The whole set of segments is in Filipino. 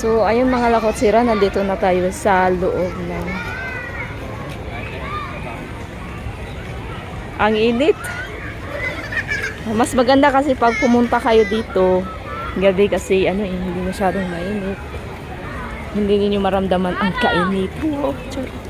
So, ayun mga lakot sira, nandito na tayo sa loob ng... Ang init. Mas maganda kasi pag pumunta kayo dito, gabi kasi ano eh, hindi masyadong mainit. Hindi ninyo maramdaman ang kainit. Oh, charot.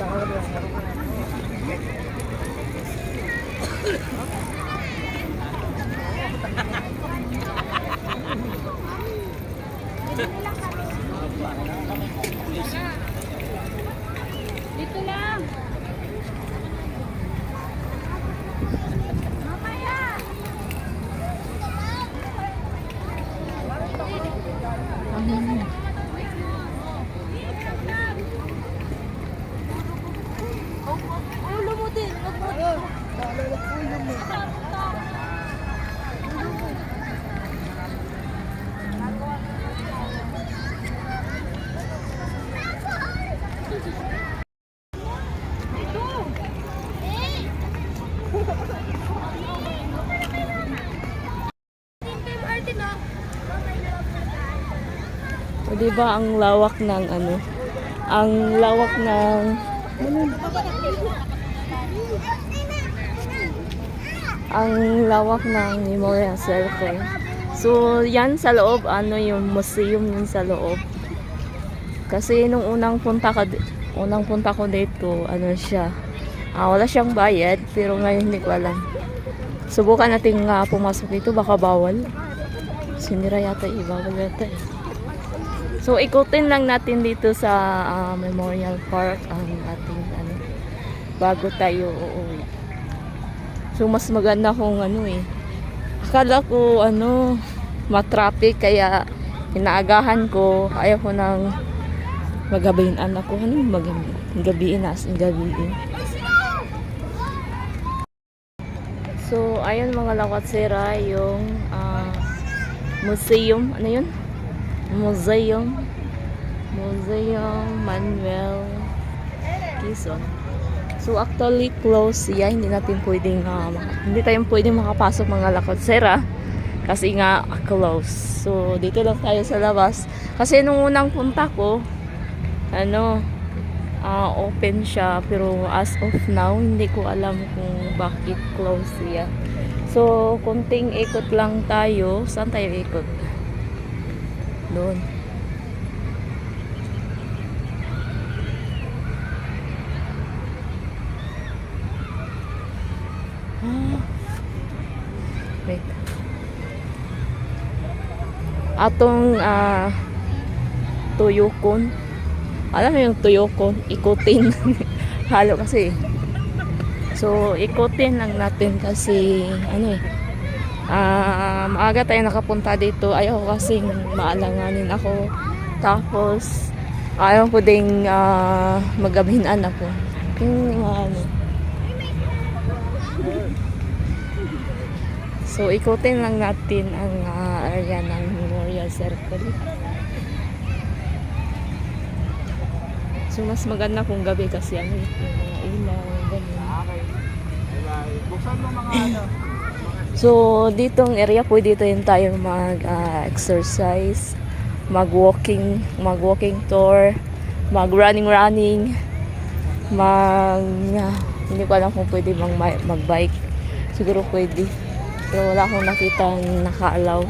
Thank you. O, diba ang lawak ng ano? Ang lawak ng... Ang lawak ng Memorial Circle. So, yan sa loob, ano yung museum yun sa loob. Kasi nung unang punta ko, di- unang punta ko dito, ano siya, ah, wala siyang bayad, pero ngayon hindi ko alam. Subukan natin nga pumasok dito, baka bawal. Sinira yata, eh, bawal yata eh. So, ikutin lang natin dito sa ah, Memorial Park ang ating ano, bago tayo uuwi. So, mas maganda kung ano eh. Akala ko ano, matraffic kaya inaagahan ko. Ayaw ko nang magabayin anak ko. Ano magabi? Gabiin as in gabiin. So, ayun mga lawatsera, yung ah, museum, ano yun? Museum Museum Manuel Quezon. So actually close siya, hindi natin pwedeng maka- hindi tayo pwedeng makapasok mga lakotsera kasi nga close. So dito lang tayo sa labas. Kasi nung unang punta ko, ano, ah, open siya pero as of now hindi ko alam kung bakit close siya. So kunting ikot lang tayo. Saan tayo ikot? Doon. Ah. Wait. Atong ah tuyokon. Alam mo yung tuyokon, ikutin. Halo kasi. So, ikutin lang natin kasi ano eh. Ah, maaga tayo nakapunta dito. Ayaw kasing maalanganin ako. Tapos, ayaw ko ding ah, magabihan ako. Yung ano. So, ikutin lang natin ang ah, area ng Memorial Circle. So, mas maganda kung gabi kasi ano, yung mga ilaw, ganun. Buksan mo mga ano. So, ditong area pwede din tayo mag-exercise, mag-walking, mag-walking tour, mag-running-running, mag... ah, hindi ko alam kung pwede mag mag-bike. Siguro pwede. Pero wala akong nakita naka-allow.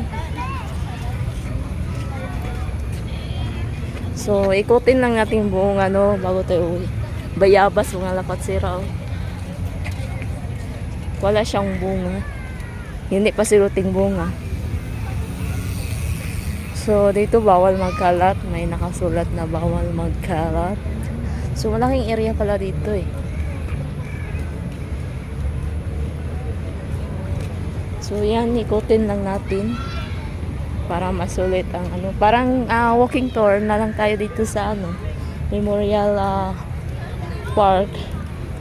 So, ikutin lang natin buong ano, bago tayo uwi. Bayabas, mga lapat sira. Oh. Wala siyang bunga. Hindi pa siruting bunga. So, dito bawal magkalat. May nakasulat na bawal magkalat. So, malaking area pala dito eh. So, yan, ikutin lang natin para masulit ang ano. Parang ah, walking tour na lang tayo dito sa ano, Memorial ah, Park.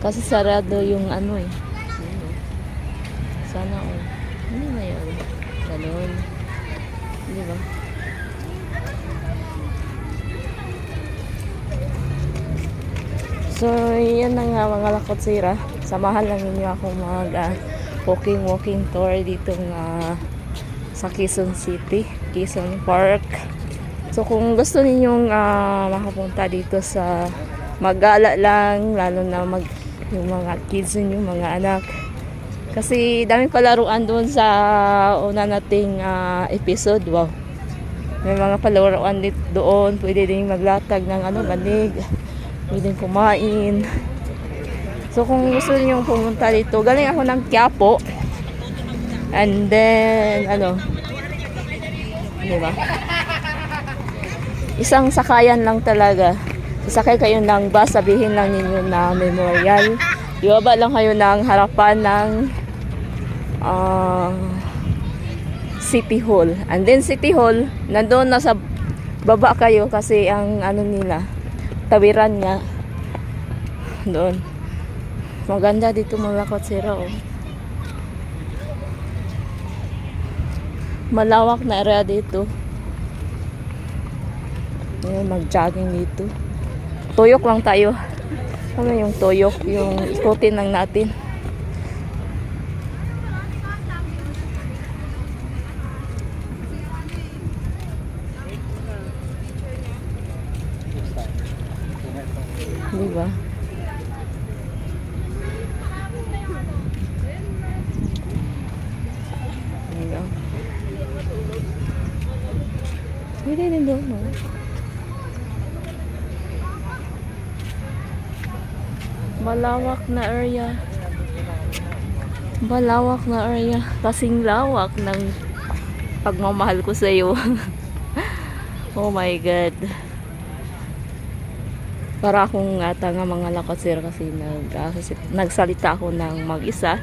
Kasi sarado yung ano eh. So, yan na nga mga lakot sira. Samahan lang ninyo ako mag ah, walking walking tour dito nga sa Quezon City, Quezon Park. So, kung gusto ninyong ah, makapunta dito sa magala lang, lalo na mag yung mga kids ninyo, mga anak, kasi daming palaruan doon sa una nating ah, episode. Wow. May mga palaruan dit doon. Pwede din maglatag ng ano, banig. Pwede kumain. So kung gusto niyo pumunta dito, galing ako ng Quiapo. And then, ano, di ba? Isang sakayan lang talaga. Sasakay kayo ng bus, sabihin lang ninyo na memorial. Ibaba lang kayo ng harapan ng ah, City Hall. And then City Hall, nandoon na sa baba kayo kasi ang ano nila, tawiran nga. Doon. Maganda dito mga kotsera oh. Malawak na area dito. Ngayon, mag-jogging dito. Tuyok lang tayo. Ano yung tuyok? Yung ikutin lang natin. Di ba? Ayan. Pwede din doon, no? Malawak na area. Malawak na area. Kasing lawak ng pagmamahal ko sa iyo. oh my God. Para akong uh, tanga mga lakasir kasi nag, kasi nagsalita ako ng mag-isa.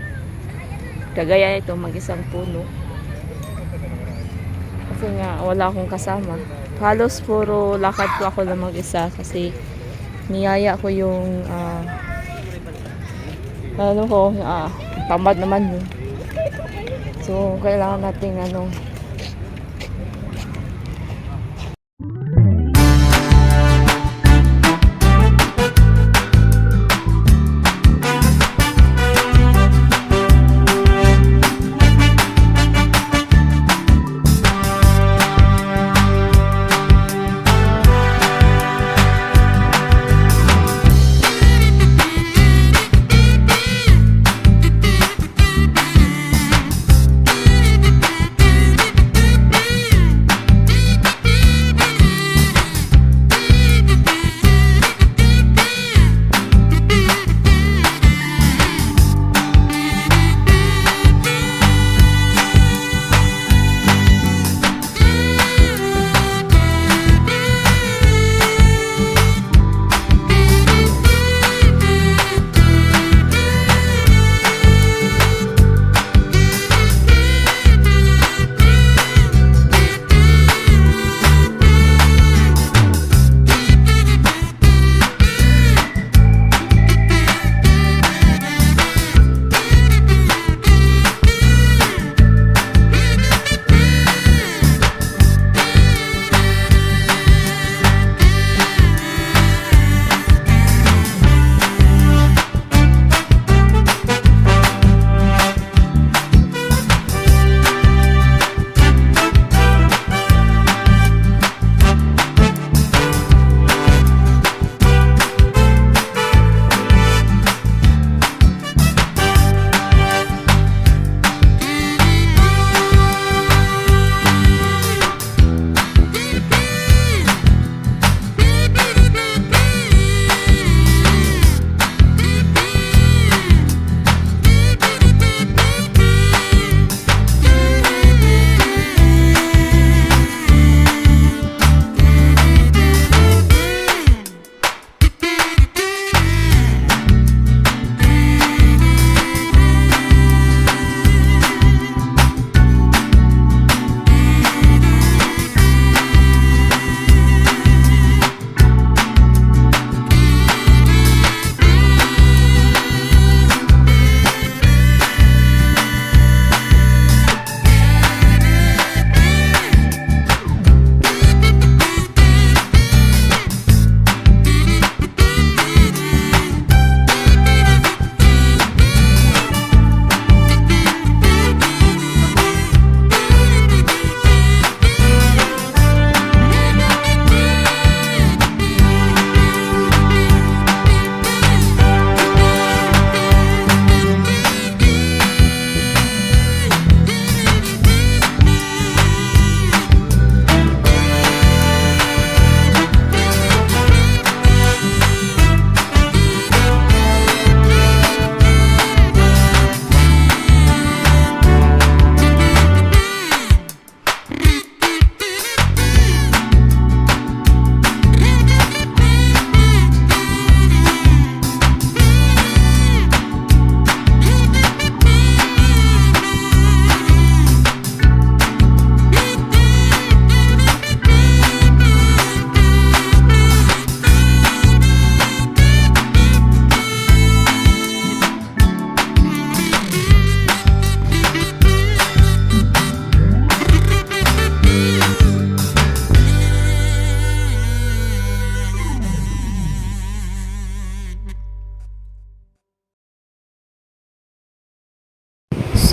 Kagaya ito, mag-isang puno. Kasi nga, wala akong kasama. Halos puro lakad ko ako na mag-isa kasi niyaya ko yung ah, ano ko, ah, tamad naman yun. So, kailangan nating ano,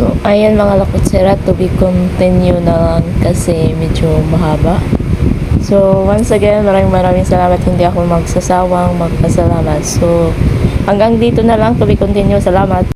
So, ayan mga lakotsera, to be continue na lang kasi medyo mahaba. So, once again, maraming maraming salamat. Hindi ako magsasawang magpasalamat. So, hanggang dito na lang, to be continue. Salamat.